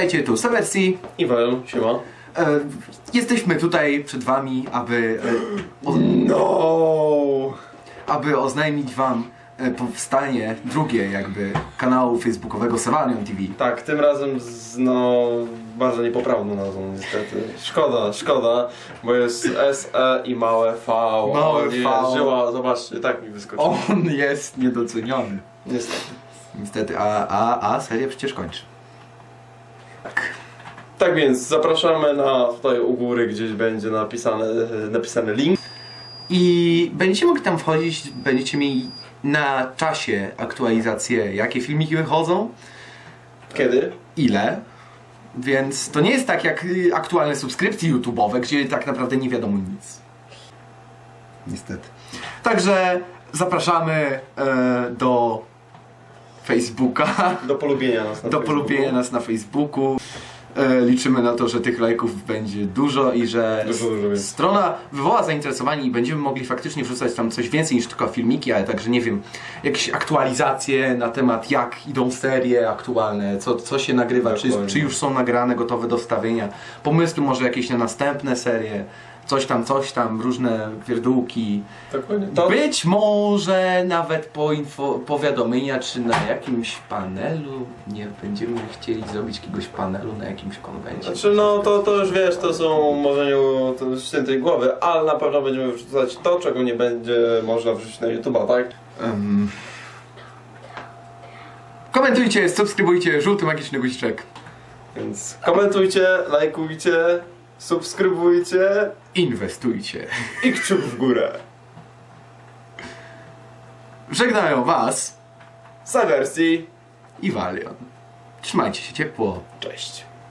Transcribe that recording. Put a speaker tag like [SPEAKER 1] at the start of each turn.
[SPEAKER 1] Witajcie, tu Sewersji.
[SPEAKER 2] Iwan, siema.
[SPEAKER 1] E, jesteśmy tutaj przed wami, aby, e, o,
[SPEAKER 2] No.
[SPEAKER 1] aby oznajmić wam e, powstanie drugie jakby kanału facebookowego Savanion TV.
[SPEAKER 2] Tak, tym razem z no bardzo niepoprawną nazwą niestety. Szkoda, szkoda, bo jest S, E i małe V.
[SPEAKER 1] Małe
[SPEAKER 2] nie,
[SPEAKER 1] V.
[SPEAKER 2] Żyła, zobaczcie, tak mi wyskoczyło.
[SPEAKER 1] On jest niedoceniony.
[SPEAKER 2] Niestety.
[SPEAKER 1] Niestety, a, a, a seria przecież kończy. Tak.
[SPEAKER 2] Tak więc zapraszamy na tutaj u góry gdzieś będzie napisane, napisany link.
[SPEAKER 1] I będziecie mogli tam wchodzić, będziecie mieli na czasie aktualizację, jakie filmiki wychodzą,
[SPEAKER 2] Kiedy?
[SPEAKER 1] ile. Więc to nie jest tak jak aktualne subskrypcje YouTube'owe, gdzie tak naprawdę nie wiadomo nic. Niestety. Także zapraszamy e, do Facebooka,
[SPEAKER 2] Do polubienia nas na
[SPEAKER 1] do
[SPEAKER 2] Facebooku.
[SPEAKER 1] polubienia nas na Facebooku. E, liczymy na to, że tych lajków będzie dużo i że
[SPEAKER 2] Dużo, dużo
[SPEAKER 1] strona wywoła zainteresowanie i będziemy mogli faktycznie wrzucać tam coś więcej niż tylko filmiki, ale także nie wiem, jakieś aktualizacje na temat jak idą serie aktualne, co, co się nagrywa, czy, czy już są nagrane, gotowe do wstawienia, pomysły może jakieś na następne serie, coś tam, coś tam, różne pierdółki.
[SPEAKER 2] Dokładnie. To,
[SPEAKER 1] Być może nawet poinfo, powiadomienia, czy na jakimś panelu, nie będziemy chcieli zrobić jakiegoś panelu na jakimś konwencie.
[SPEAKER 2] Znaczy no to, to już wiesz, to są może nie świętej głowy, ale na pewno będziemy wrzucać to, czego nie będzie można wrzucić na YouTube'a, tak?
[SPEAKER 1] Em. Komentujcie, subskrybujcie, żółty magiczny guziczek.
[SPEAKER 2] Więc komentujcie, lajkujcie, subskrybujcie
[SPEAKER 1] Inwestujcie.
[SPEAKER 2] i kciuk w górę.
[SPEAKER 1] Żegnają Was
[SPEAKER 2] Sawersji,
[SPEAKER 1] i Valion. Trzymajcie się ciepło.
[SPEAKER 2] cześć.